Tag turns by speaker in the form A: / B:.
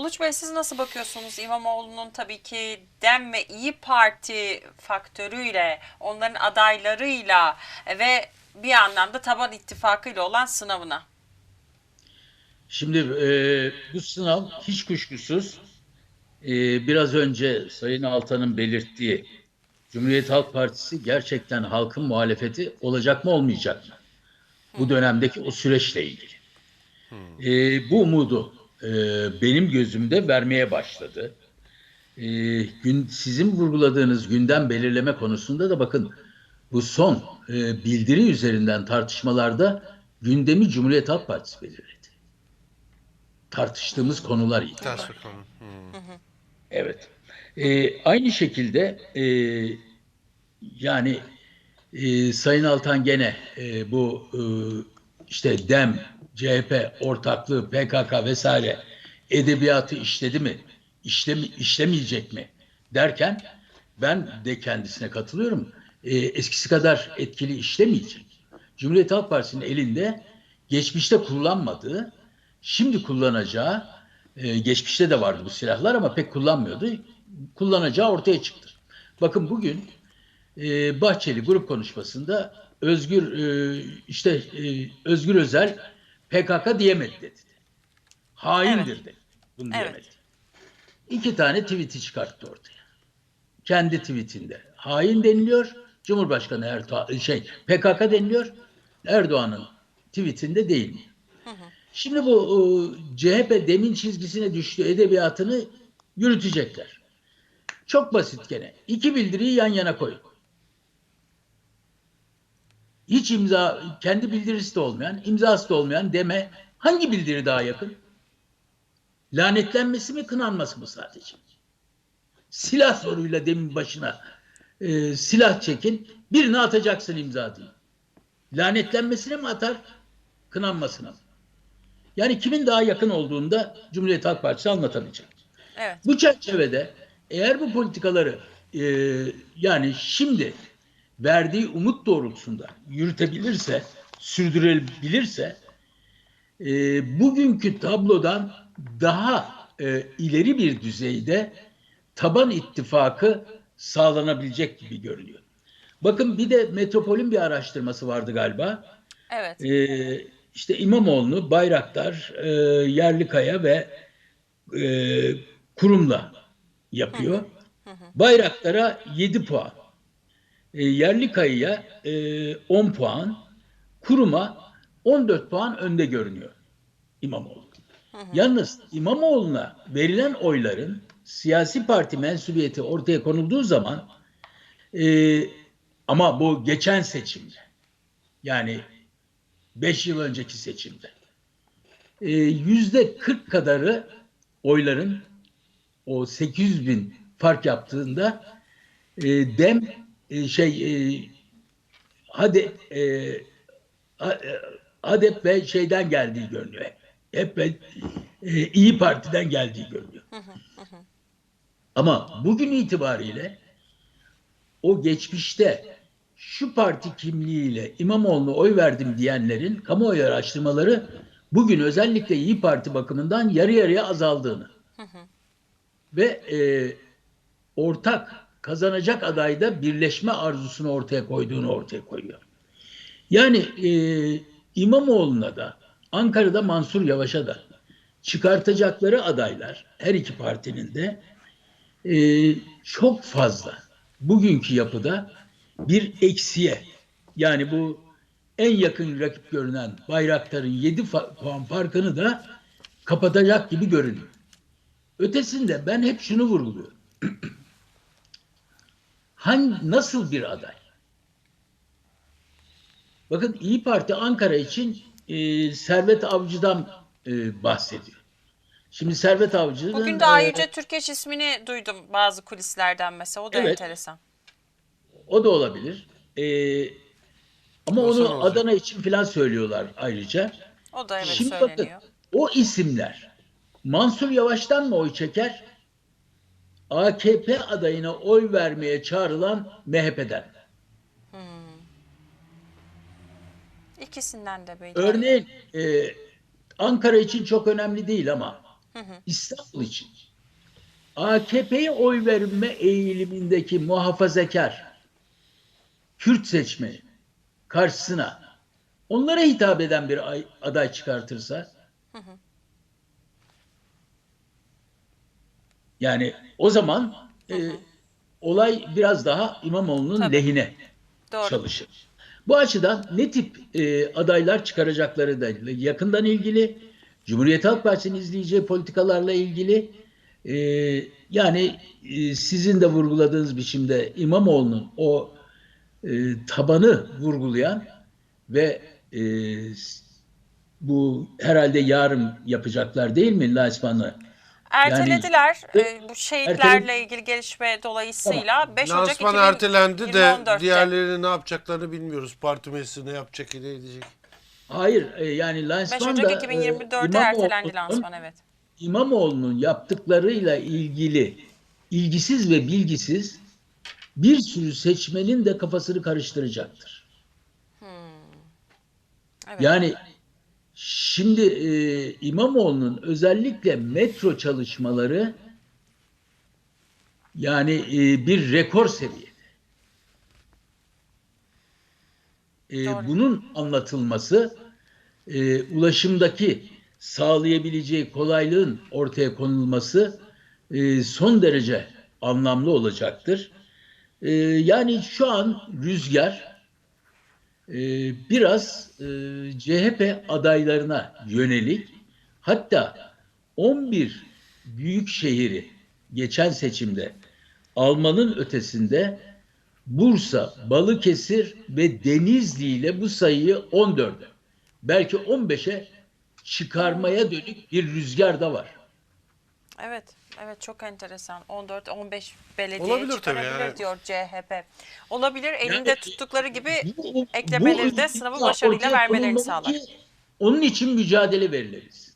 A: Uluç Bey siz nasıl bakıyorsunuz İmamoğlu'nun tabii ki DEM ve İyi Parti faktörüyle, onların adaylarıyla ve bir yandan da taban ittifakıyla olan sınavına?
B: Şimdi e, bu sınav hiç kuşkusuz e, biraz önce Sayın Altan'ın belirttiği Cumhuriyet Halk Partisi gerçekten halkın muhalefeti olacak mı olmayacak mı? Bu dönemdeki o süreçle ilgili. E, bu umudu e, benim gözümde vermeye başladı. E, gün, sizin vurguladığınız gündem belirleme konusunda da bakın bu son e, bildiri üzerinden tartışmalarda gündemi Cumhuriyet Halk Partisi belirledi tartıştığımız konular itibariyle.
C: Hmm.
B: Evet. Ee, aynı şekilde e, yani e, Sayın Altan gene e, bu e, işte DEM, CHP ortaklığı, PKK vesaire edebiyatı işledi mi, işlemi, işlemeyecek mi derken ben de kendisine katılıyorum. E, eskisi kadar etkili işlemeyecek. Cumhuriyet Halk Partisi'nin elinde geçmişte kullanmadığı şimdi kullanacağı, e, geçmişte de vardı bu silahlar ama pek kullanmıyordu. Kullanacağı ortaya çıktı. Bakın bugün e, Bahçeli grup konuşmasında Özgür e, işte e, Özgür Özel PKK diyemedi dedi. Haindir
A: Evet.
B: dedi. Bunu
A: Evet.
B: diyemedi. İki tane tweet'i çıkarttı ortaya. Kendi tweetinde hain deniliyor. Cumhurbaşkanı Erdoğan şey PKK deniliyor. Erdoğan'ın tweetinde değil mi? Şimdi bu e, CHP demin çizgisine düştü edebiyatını yürütecekler. Çok basit gene. İki bildiriyi yan yana koyun. Hiç imza, kendi bildirisi de olmayan, imzası da olmayan deme hangi bildiri daha yakın? Lanetlenmesi mi, kınanması mı sadece? Silah soruyla demin başına e, silah çekin, birini atacaksın imza diye. Lanetlenmesine mi atar, kınanmasına mı? Yani kimin daha yakın olduğunda Cumhuriyet Halk Partisi anlatabilecek.
A: Evet.
B: Bu çerçevede eğer bu politikaları e, yani şimdi verdiği umut doğrultusunda yürütebilirse, sürdürebilirse e, bugünkü tablodan daha e, ileri bir düzeyde taban ittifakı sağlanabilecek gibi görünüyor. Bakın bir de Metropol'ün bir araştırması vardı galiba.
A: Evet.
B: Ee, işte İmamoğlu'nu Bayraktar, e, Yerlikaya ve e, Kurum'la yapıyor. Bayraktar'a 7 puan, e, Yerlikaya'ya e, 10 puan, Kurum'a 14 puan önde görünüyor İmamoğlu. Yalnız İmamoğlu'na verilen oyların siyasi parti mensubiyeti ortaya konulduğu zaman e, ama bu geçen seçimde yani 5 yıl önceki seçimde. Ee, Yüzde 40 kadarı oyların o 800 bin fark yaptığında e, dem e, şey e, hadi e, e, HADEP ve şeyden geldiği görünüyor. Hep, hep ve e, İyi Parti'den geldiği görünüyor. Ama bugün itibariyle o geçmişte şu parti kimliğiyle İmamoğlu'na oy verdim diyenlerin kamuoyu araştırmaları bugün özellikle İyi Parti bakımından yarı yarıya azaldığını ve e, ortak kazanacak adayda birleşme arzusunu ortaya koyduğunu ortaya koyuyor. Yani e, İmamoğlu'na da Ankara'da Mansur Yavaş'a da çıkartacakları adaylar her iki partinin de e, çok fazla bugünkü yapıda bir eksiye yani bu en yakın rakip görünen Bayraktar'ın 7 fa- puan farkını da kapatacak gibi görünüyor. Ötesinde ben hep şunu vurguluyorum. Hangi, nasıl bir aday? Bakın İyi Parti Ankara için e, Servet Avcı'dan e, bahsediyor. Şimdi Servet Avcı'nın...
A: Bugün de Ay
B: e,
A: Türkeş ismini duydum bazı kulislerden mesela. O da
B: Evet.
A: enteresan.
B: O da olabilir. Ee, ama
C: Olsa ne
B: onu
C: olacak?
B: Adana için falan söylüyorlar ayrıca.
A: O da evet
B: Şimdi
A: söyleniyor.
B: bakın o isimler Mansur Yavaş'tan mı oy çeker? AKP adayına oy vermeye çağrılan MHP'den.
A: İkisinden de belli.
B: Örneğin e, Ankara için çok önemli değil ama İstanbul için AKP'ye oy verme eğilimindeki muhafazakar Kürt seçmeni karşısına onlara hitap eden bir ay- aday çıkartırsa yani o zaman e, olay biraz daha İmamoğlu'nun
A: Tabii.
B: lehine
A: Doğru.
B: çalışır. Bu açıdan ne tip e, adaylar çıkaracakları da yakından ilgili, Cumhuriyet Halk Partisi'nin izleyeceği politikalarla ilgili e, yani e, sizin de vurguladığınız biçimde İmamoğlu'nun o e, tabanı vurgulayan ve e, bu herhalde yarın yapacaklar değil mi Laçman'ı?
A: Ertelediler
B: Yani-
A: e, bu şehitlerle ilgili gelişme dolayısıyla 5 Ocak
C: Lansman
A: 2024'te.
C: ertelendi de diğerleri ne yapacaklarını bilmiyoruz. Parti meclisi ne yapacak, ne edecek.
B: Hayır e, yani
A: 5
B: Laçman
A: Ocak
B: da e,
A: 2024'te
B: İmamoğlu'nun-
A: ertelendi lansman evet.
B: İmamoğlu'nun yaptıklarıyla ilgili ilgisiz ve bilgisiz bir sürü seçmenin de kafasını karıştıracaktır.
A: Evet.
B: Yani şimdi e, İmamoğlu'nun özellikle metro çalışmaları yani e, bir rekor seviyede. E,
A: Doğru.
B: bunun anlatılması e, ulaşımdaki sağlayabileceği kolaylığın ortaya konulması e, son derece anlamlı olacaktır. E, yani şu an rüzgar e, biraz e, CHP adaylarına yönelik hatta 11 büyük şehri geçen seçimde almanın ötesinde Bursa, Balıkesir ve Denizli ile bu sayıyı 14'e belki 15'e çıkarmaya dönük bir rüzgar da var.
A: Evet. Evet çok enteresan. 14-15 belediye
C: Olabilir tabii
A: çıkarabilir
C: yani.
A: diyor CHP. Olabilir. Elinde
B: Yani-
A: tuttukları gibi
B: Bu-
A: eklemeleri
B: bu
A: de sınavı başarıyla
B: ortaya
A: vermelerini
B: konulmalı
A: sağlar.
B: ki Onun için mücadele veriliriz.